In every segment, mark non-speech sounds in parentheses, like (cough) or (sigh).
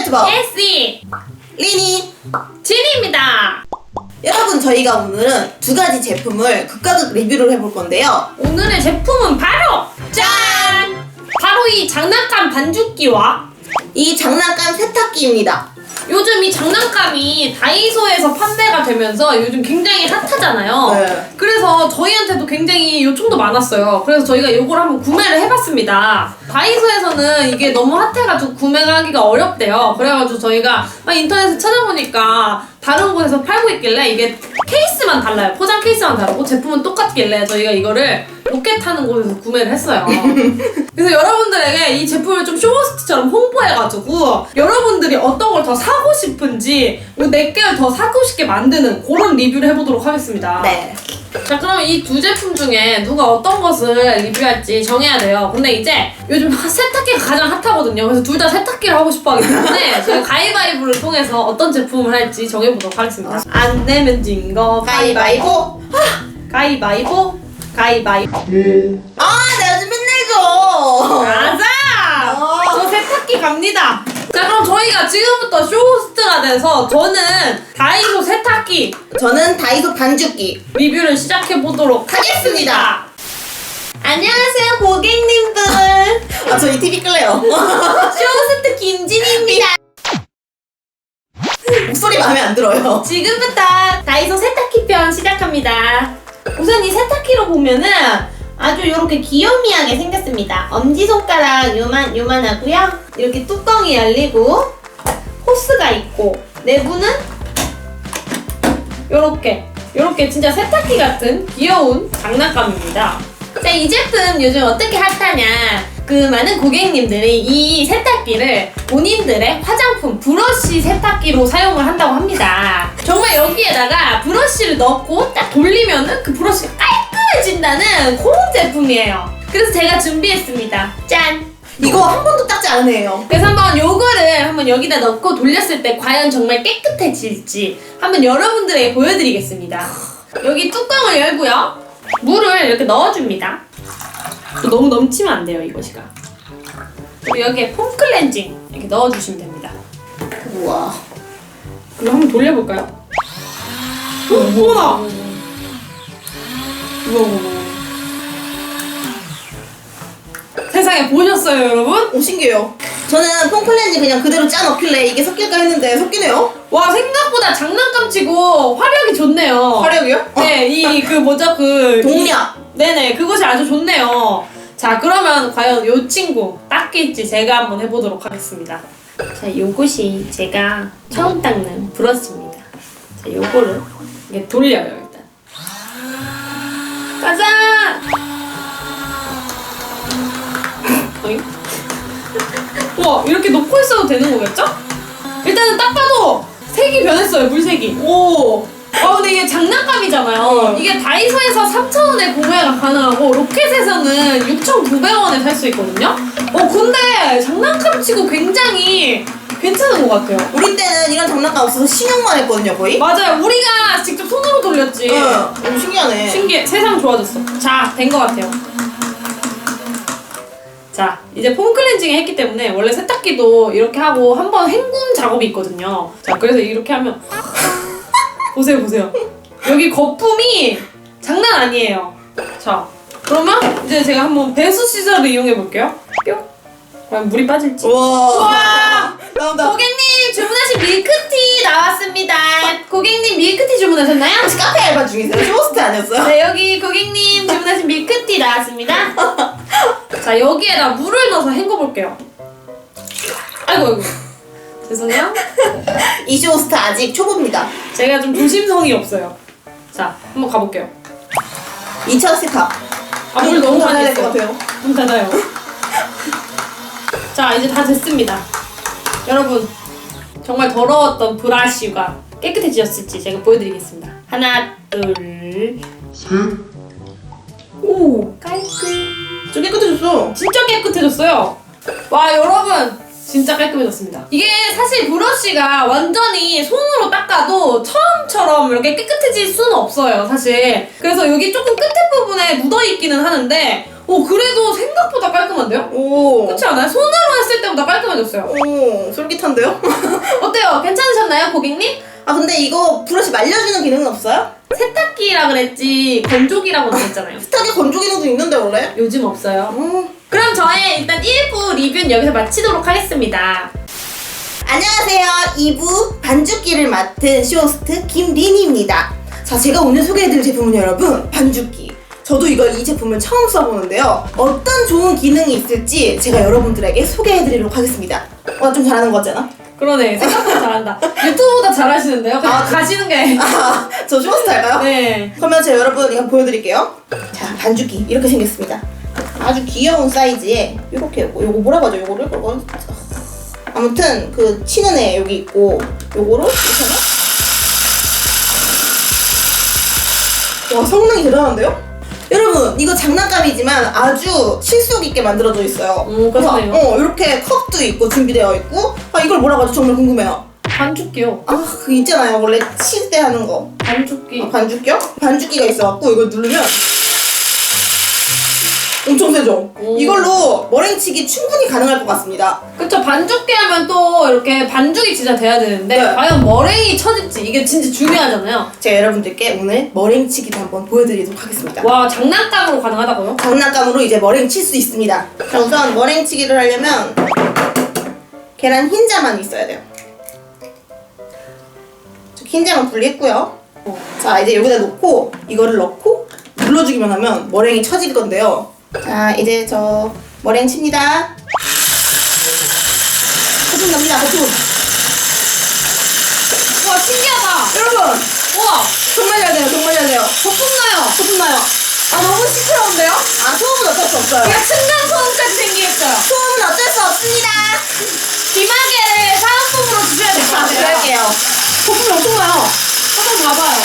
유튜버 예시 리니. 진입니다. 여러분 저희가 오늘은 두 가지 제품을 극가득 리뷰를 해볼 건데요. 오늘의 제품은 바로 짠! 바로 이 장난감 반죽기와 이 장난감 세탁기입니다 요즘 이 장난감이 다이소에서 판매가 되면서 요즘 굉장히 핫하잖아요. 네. 그래서 저희한테도 굉장히 요청도 많았어요. 그래서 저희가 이걸 한번 구매를 해봤습니다. 다이소에서는 이게 너무 핫해가지고 구매가 하기가 어렵대요. 그래가지고 저희가 막 인터넷에 찾아보니까 다른 곳에서 팔고 있길래 이게 케이스만 달라요. 포장 케이스만 다르고 제품은 똑같길래 저희가 이거를 로켓 타는 곳에서 구매를 했어요. (laughs) 그래서 여러분들에게 이 제품을 좀 쇼호스트처럼 홍보해가지고 여러분들이 어떤 걸더 사고 싶은지 몇 개를 더 사고 싶게 만드는 그런 리뷰를 해보도록 하겠습니다. 네 자 그럼 이 두 제품 중에 누가 어떤 것을 리뷰할지 정해야 돼요. 근데 이제 요즘 하- (laughs) 세탁기가 가장 핫하거든요. 그래서 둘 다 세탁기를 하고 싶어 하기 때문에 (laughs) 저희 가위바위보를 통해서 어떤 제품을 할지 정해보도록 하겠습니다. 안 내면 진 거 가위바위보 가위바위보 가위바위보 아 내가 좀 힘내줘 가자! 어. 저 세탁기 갑니다. 자 그럼 저희가 지금부터 쇼호스트가 돼서 저는 다이소 세탁기 저는 다이소 반죽기 리뷰를 시작해 보도록 하겠습니다. 안녕하세요 고객님들. 아 저이 TV 끌래요 (laughs) 쇼호스트 김진입니다. (laughs) 목소리 마음에 안 들어요 지금부터 다이소 세탁기 편 시작합니다. 우선 이 세탁기로 보면은 아주 이렇게 귀요미하게 생겼습니다. 엄지손가락 요만, 요만하고요. 이렇게 뚜껑이 열리고 호스가 있고 내부는 요렇게 요렇게 진짜 세탁기 같은 귀여운 장난감입니다. 자, 이 제품 요즘 어떻게 핫하냐? 그 많은 고객님들이 이 세탁기를 본인들의 화장품 브러쉬 세탁기로 사용을 한다고 합니다. 정말 여기에다가 브러쉬를 넣고 딱 돌리면은 그 브러쉬가 깔끔해진다는 그런 제품이에요. 그래서 제가 준비했습니다. 짠! 이거 한 번도 닦지 애예요 그래서 한번 요거를 한번 여기다 넣고 돌렸을 때 과연 정말 깨끗해질지 한번 여러분들에게 보여드리겠습니다. 여기 뚜껑을 열고요. 물을 이렇게 넣어줍니다. 또 너무 넘치면 안 돼요, 이것이가. 그리고 여기에 폼 클렌징 이렇게 넣어주시면 됩니다. 우와 그리고 한번 돌려볼까요? 오, 어머나! 우와. 세상에 보셨어요, 여러분? 오 신기해요 저는 폼클렌즈 그냥 그대로 짜 넣길래 이게 섞일까 했는데 섞이네요 와 생각보다 장난감치고 화력이 좋네요. 화력이요? 네, 이 그 뭐죠 그 동력 이- 네네 그것이 아주 좋네요. 자 그러면 과연 요 친구 닦일지 제가 한번 해보도록 하겠습니다. 자 요것이 제가 처음 닦는 브러쉬입니다. 자 요거를 이렇게 돌려요. 가자. 어이? 와 이렇게 놓고 있어도 되는 거겠죠? 일단은 딱 봐도 색이 변했어요 물색이 오. 아 근데 이게 장난감이잖아요. 어. 이게 다이소에서 3,000원에 구매가 가능하고 로켓에서는 6,900원에 살 수 있거든요? 어 근데 장난감 치고 굉장히 괜찮은 것 같아요. 우리 때는 이런 장난감 없어서 신용만 했거든요 거의? 맞아요. 우리가 직접 손으로 돌렸지. 응. 너무 신기하네. 신기해. 세상 좋아졌어. 자 된 것 같아요. 자 이제 폼 클렌징 했기 때문에 원래 세탁기도 이렇게 하고 한번 헹굼 작업이 있거든요. 자 그래서 이렇게 하면 보세요 보세요 여기 거품이 장난 아니에요 자 그러면 이제 제가 한번 배수 시설을 이용해 볼게요 뿅 과연 물이 빠질지 우와 와 나온다 고객님 주문하신 밀크티 나왔습니다 고객님 밀크티 주문하셨나요? 혹시 카페 알바 중이세요? 쇼호스트 아니었어요? 네 여기 고객님 주문하신 밀크티 나왔습니다. (laughs) 자 여기에다 물을 넣어서 헹궈볼게요. 아이고 아이고 죄송해요. (laughs) 이 쇼호스트 아직 초보입니다 제가 좀 조심성이 없어요. 자 한번 가볼게요. 2차 스탑 아물 너무 많이 될것 했어요. 같아요 문 닫아요. 자 이제 다 됐습니다. 여러분 정말 더러웠던 브라쉬가 깨끗해지셨을지 제가 보여드리겠습니다. 하나 둘 오, 깔끔. 좀 깨끗해졌어 진짜 깨끗해졌어요. 와 여러분 진짜 깔끔해졌습니다. 이게 사실 브러쉬가 완전히 손으로 닦아도 처음처럼 이렇게 깨끗해질 수는 없어요 사실. 그래서 여기 조금 끝에 부분에 묻어 있기는 하는데 오 그래도 생각보다 깔끔한데요? 오. 그렇지 않아요? 손으로 했을 때보다 깔끔해졌어요. 오, 솔깃한데요? (laughs) 어때요? 괜찮으셨나요, 고객님? 아, 근데 이거 브러쉬 말려주는 기능은 없어요? 세탁기라 그랬지 건조기라고는 (laughs) 했잖아요. 스타게 건조 기능도 있는데, 원래? 요즘 없어요. 음. 그럼 저의 일단 1부 리뷰는 여기서 마치도록 하겠습니다. 안녕하세요. 2부 반죽기를 맡은 쇼호스트 김린입니다. 자, 제가 오늘 소개해드릴 제품은 여러분, 반죽기. 저도 이걸 이 제품을 처음 써보는데요. 어떤 좋은 기능이 있을지 제가 여러분들에게 소개해드리도록 하겠습니다. 와, 좀 잘하는 거 같잖아? 그러네. 생각보다 잘한다. 유튜브보다 잘하시는데요? 그냥 아, 가시는 게. 아, 저 쇼호스트 할까요? 네. 그러면 제가 여러분 이거 보여드릴게요. 자, 반죽기 이렇게 생겼습니다. 아주 귀여운 사이즈에 이렇게 요거 뭐라고 하죠? 요거를 요거 아무튼 그 치는 애 여기 있고 요거를 이렇게 와 성능이 대단한데요? 여러분 이거 장난감이지만 아주 실속 있게 만들어져 있어요. 오, 그래서 그러네요. 어 이렇게 컵도 있고 준비되어 있고 아 이걸 뭐라고 하죠? 정말 궁금해요. 반죽기요. 아 그 있잖아요 원래 칠 때 하는 거. 반죽기. 아, 반죽기요? 반죽기가 있어갖고 이걸 누르면 엄청 세죠? 오. 이걸로 머랭치기 충분히 가능할 것 같습니다. 그쵸 반죽기 하면 또 이렇게 반죽이 진짜 돼야 되는데 네. 과연 머랭이 쳐질지 이게 진짜 중요하잖아요. 제가 여러분들께 오늘 머랭치기도 한번 보여드리도록 하겠습니다. 와 장난감으로 가능하다고요? 장난감으로 이제 머랭 칠 수 있습니다. 자, 우선 머랭치기를 하려면 계란 흰자만 있어야 돼요. 저 흰자만 분리했고요. 자, 이제 여기다 놓고 이거를 넣고 눌러주기만 하면 머랭이 쳐질 건데요. 자, 이제 저 머랭 칩니다. 거품 납니다, 거품. 와 신기하다. 여러분, 우와 정말 잘 돼요, 정말 잘 돼요. 거품 나요. 거품 나요. 아 너무 시끄러운데요? 아, 소음은 어쩔 수 없어요. 그냥 층간 소음까지 생기겠어요. 소음은 어쩔 수 없습니다. 비마개를 사은품으로 주셔야 될 것 자, 같아요. 그럴게요. 거품이 엄청 나요. 한번 봐봐요.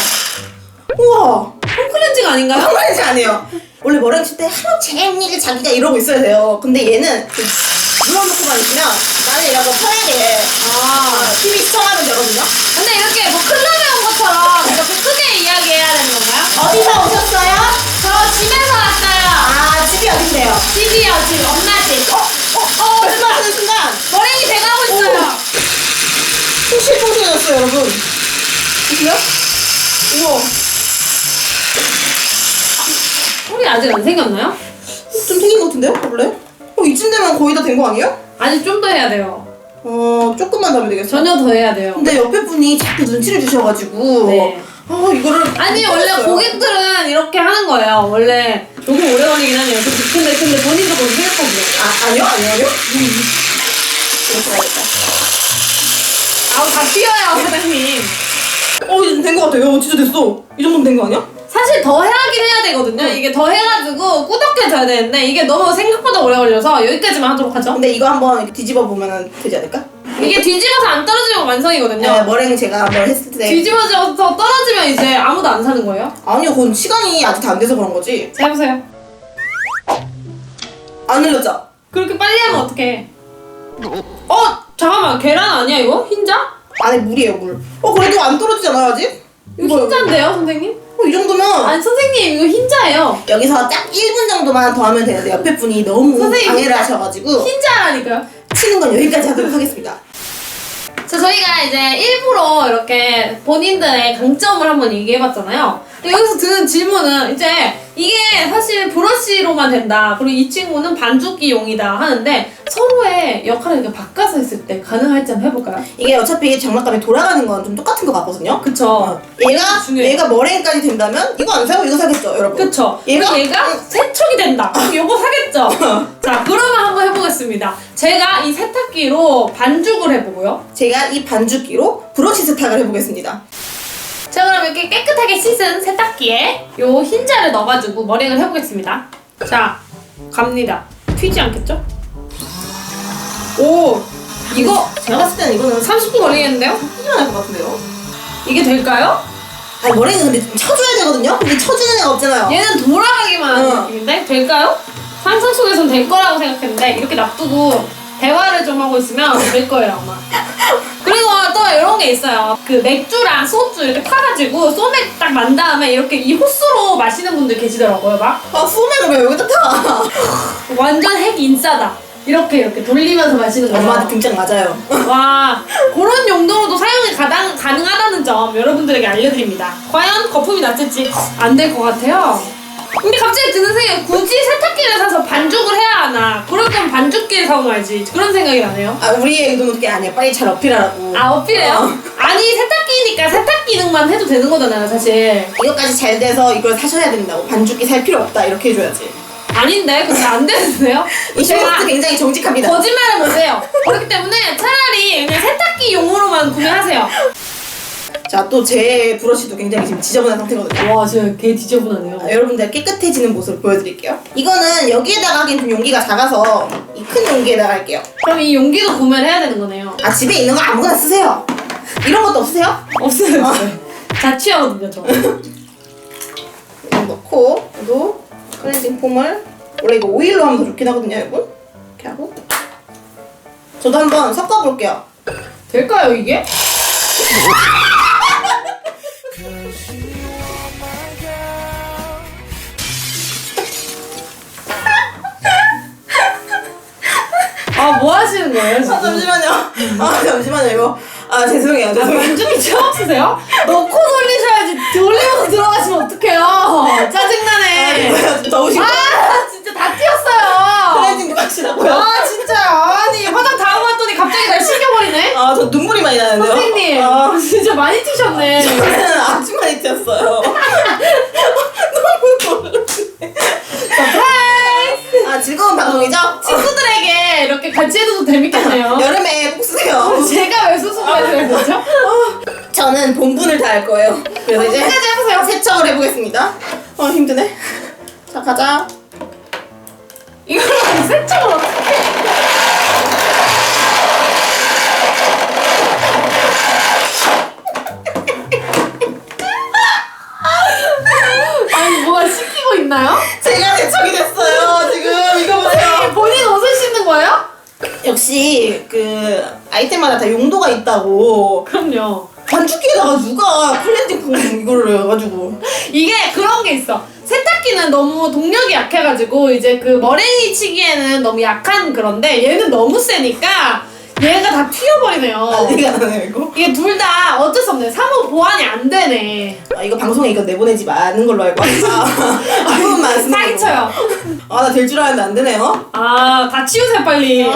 우와. 홈클렌징 아닌가요? 정말지 않아요. 원래 머랭 칠때 하루 종일 자기가 이러고 있어야 돼요. 근데 얘는 그 눌러놓고만 있으면 나는 이러고 편하게 아 TV 시청하면 되거든요. 근데 이렇게 뭐 클럽에 온 것처럼 이렇게 크게 이야기해 생겼나요? 좀 생긴 것 같은데요? 원래? 어, 이쯤 되면 거의 다 된 거 아니에요? 아직 좀더 해야 돼요. 어, 조금만 더 하면 되겠어요. 전혀 더 해야 돼요. 근데 옆에 분이 자꾸 눈치를 주셔가지고 네. 아 이거를 아니 못 원래 했어요. 고객들은 이렇게 하는 거예요. 원래 조금 오래 걸리긴 하네요. 근데 근데, 근데 본인도 그렇게 생각하고요. 아 아니요 아니요 아니요 해야겠다. 아우 다 튀어요 사장님. 어 이제 된거 같아요 진짜 됐어 이 정도면 된 거 아니야? 사실 더 하긴 해야 되거든요. 응. 이게 더 해가지고 꾸덕해져야 되는데 이게 너무 생각보다 오래 걸려서 여기까지만 하도록 하죠. 근데 이거 한번 뒤집어 보면 되지 않을까? 이게 뒤집어서 안 떨어지면 완성이거든요. 네 머랭 제가 한번 했을 때 뒤집어져서 떨어지면 이제 아무도 안 사는 거예요. 아니요 그건 시간이 아직 다 안 돼서 그런 거지 자 해보세요. 안 흘렸죠? 그렇게 빨리 하면 어떡해. 어 잠깐만 계란 아니야 이거? 흰자? 안에 물이에요 물 어 그래도 안 떨어지잖아요 아직? 이거 흰자인데요 선생님? 어, 이 정도면 아니 선생님 이거 흰자예요. 여기서 딱 1분 정도만 더 하면 되는데 옆에 분이 너무 선생님, 방해를. 하셔가지고 흰자라니까요. 치는 건 여기까지 하도록 하겠습니다 자, 저희가 이제 일부러 이렇게 본인들의 강점을 한번 얘기해봤잖아요. 근데 여기서 드는 질문은 이제 이게 사실 브러쉬로만 된다. 그리고 이 친구는 반죽기용이다 하는데 서로의 역할을 이렇게 바꿔서 했을 때 가능할지 한번 해볼까요? 이게 어차피 장난감이 돌아가는 건 좀 똑같은 것 같거든요 그쵸. 어, 얘가 중요해요. 얘가 머랭까지 된다면 이거 안 사고 이거 사겠죠, 여러분. 그쵸. 얘가- 얘가, 얘가 세척이 된다. 그럼 요거 사겠죠? (laughs) 자, 그러면 한번 해보겠습니다. 제가 이 세탁기로 반죽을 해보고요. 제가 이 반죽기로 브러쉬 세탁을 해보겠습니다. 자 그럼 이렇게 깨끗하게 씻은 세탁기에 요 흰자를 넣어가지고 머랭을 해보겠습니다. 자 갑니다. 튀지 않겠죠? 오 이거 제가 봤을 때는 이거는 30분 걸리겠는데요? 일어날 것 같은데요. 이게 될까요? 아니 머랭은 근데 좀 쳐줘야 되거든요. 근데 쳐주는 애가 없잖아요. 얘는 돌아가기만 하는 응. 느낌인데 될까요? 상상 속에선 될 거라고 생각했는데 이렇게 놔두고 대화를 좀 하고 있으면 될 거예요 아마. 그리고 또 이런 게 있어요. 그 맥주랑 소주 이렇게 타가지고 소맥 딱 만 다음에 이렇게 이 호스로 마시는 분들 계시더라고요. 막 아 소맥을 왜 여기다 타? 완전 핵 인싸다. 이렇게 이렇게 돌리면서 마시는 거죠. 엄마한테 등짝 맞아요. 와 그런 용도로도 사용이 가당, 가능하다는 점 여러분들에게 알려드립니다. 과연 거품이 났을지 안 될 것 같아요. 근데 갑자기 드는 생각이 굳이 세탁기를 사서 반죽을 해야 하나? 그럴 거면 반죽기를 사용하지. 그런 생각이 나네요. 아 우리의 의도는 그게 아니야. 빨리 잘 어필하라고. 아 어필해요? 어. 아니 세탁기니까 세탁 기능만 해도 되는 거잖아요 사실. 이것까지 잘 돼서 이걸 사셔야 된다고. 반죽기 살 필요 없다. 이렇게 해줘야지. 아닌데 그게 안 되는데요? (laughs) 이 쇼호스트 굉장히 정직합니다. 거짓말을 못해요. 그렇기 때문에 차라리 그냥 세탁기 용으로만 구매하세요. 자 또 제 브러쉬도 굉장히 지금 지저분한 상태거든요. 와 진짜 개 지저분하네요. 아, 여러분들 깨끗해지는 모습을 보여드릴게요. 이거는 여기에다가 하긴 좀 용기가 작아서 이 큰 용기에다가 할게요. 그럼 이 용기도 구매를 해야 되는 거네요. 아 집에 있는 거 아무거나 쓰세요. 이런 것도 없으세요? 없어요. (laughs) 없어요. 자취하거든요 저. 이거 넣고 그리고 클렌징 폼을 원래 이거 오일로 하면 더 좋긴 하거든요 여러분. 이렇게 하고 저도 한번 섞어볼게요. 될까요 이게? (laughs) 하시는 거예요 아 지금? 잠시만요. 아 잠시만요 이거. 아 죄송해요 아, 죄송해요. 반죽이 처음 쓰세요? 넣고 돌리셔야지 돌리면서 들어가시면 어떡해요 짜증나네 좀 더우신 거. 아 진짜 다 튀었어요 클렌징 좀 하시라고요. 아 진짜요 아니 화장 다 하고 왔더니 갑자기 날 식혀버리네 아 저 눈물이 많이 나는데요. 선생님 아, 진짜 많이 튀셨네 (laughs) 저는 아주 많이 튀었어요. (laughs) 너무 놀랐네. 서프라이즈 아 즐거운 방송이죠? 같이 해줘도 재밌겠네요 (laughs) 여름에 꼭 쓰세요. 제가 왜 수습을 해야 되죠? 저는 본분을 다할 거예요. 그래서 이제 끝까지 해보세요 세척을 해보겠습니다. 어 힘드네. 자 가자. 이걸로 세척을 어떻게 아이템마다 다 용도가 있다고. 그럼요 반죽기에다가 누가 클렌징 폼 이거를 해가지고. 이게 그런 게 있어 세탁기는 너무 동력이 약해가지고 이제 그 머랭이 치기에는 너무 약한 그런데 얘는 너무 세니까 얘가 다 튀어버리네요 난리가 나네 이거. 이게 둘 다 어쩔 수 없네. 사무 보완이 안 되네. 아 이거 방송에 이거 내보내지 마는 걸로 알고 왔다. 한 번만 쓰는 걸로. 사기쳐요. 아 나 될 줄 알았는데 안 되네요. 아, 다 치우세요, 빨리.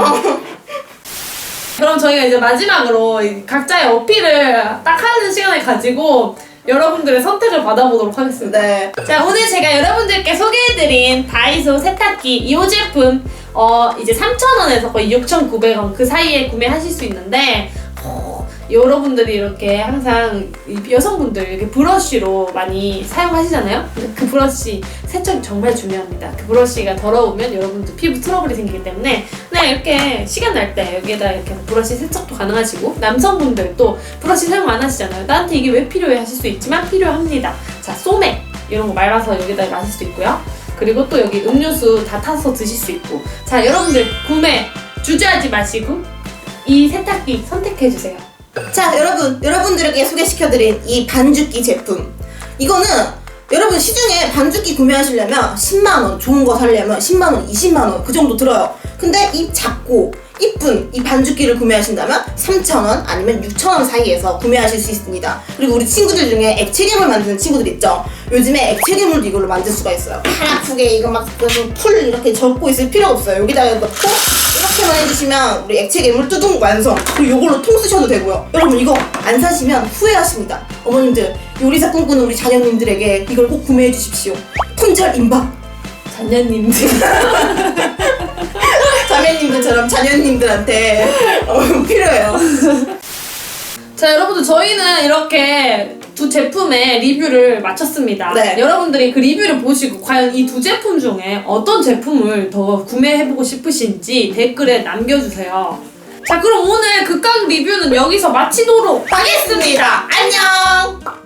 그럼 저희가 이제 마지막으로 이 각자의 어필을 딱 하는 시간을 가지고 여러분들의 선택을 받아보도록 하겠습니다. 네. 자, 오늘 제가 여러분들께 소개해드린 다이소 세탁기 이 제품, 어, 이제 3,000원에서 거의 6,900원 그 사이에 구매하실 수 있는데, 어, 여러분들이 이렇게 항상 이 여성분들 이렇게 브러쉬로 많이 사용하시잖아요? 그 브러쉬 세척이 정말 중요합니다. 그 브러쉬가 더러우면 여러분들 피부 트러블이 생기기 때문에 그냥 이렇게 시간 날 때 여기에다 이렇게 브러쉬 세척도 가능하시고 남성분들 또 브러쉬 사용 안 하시잖아요. 나한테 이게 왜 필요해 하실 수 있지만 필요합니다. 자, 소맥 이런 거 말아서 여기다 마실 수 있고요. 그리고 또 여기 음료수 다 타서 드실 수 있고 자, 여러분들 구매 주저하지 마시고 이 세탁기 선택해 주세요. 자 여러분 여러분들에게 소개시켜드린 이 반죽기 제품. 이거는 여러분 시중에 반죽기 구매하시려면 10만원 좋은 거 사려면 10만원 20만원 그 정도 들어요. 근데 이 작고 이쁜 이 반죽기를 구매하신다면 3,000원 아니면 6,000원 사이에서 구매하실 수 있습니다. 그리고 우리 친구들 중에 액체괴물 만드는 친구들 있죠? 요즘에 액체괴물도 이걸로 만들 수가 있어요. 팔 아프게 이거 막 풀 이렇게 적고 있을 필요가 없어요. 여기다가 넣고 이렇게만 해주시면 우리 액체 괴물 뚜둥 완성. 그리고 이걸로 통 쓰셔도 되고요. 여러분 이거 안 사시면 후회하십니다. 어머님들 요리사 꿈꾸는 우리 자녀님들에게 이걸 꼭 구매해 주십시오. 품절 임박. 자녀님들. (laughs) 자매님들처럼 자녀님들한테 어, 필요해요. 자, 여러분들 저희는 이렇게 두 제품의 리뷰를 마쳤습니다. 네. 여러분들이 그 리뷰를 보시고 과연 이 두 제품 중에 어떤 제품을 더 구매해보고 싶으신지 댓글에 남겨주세요. 자, 그럼 오늘 극강 리뷰는 여기서 마치도록 하겠습니다 안녕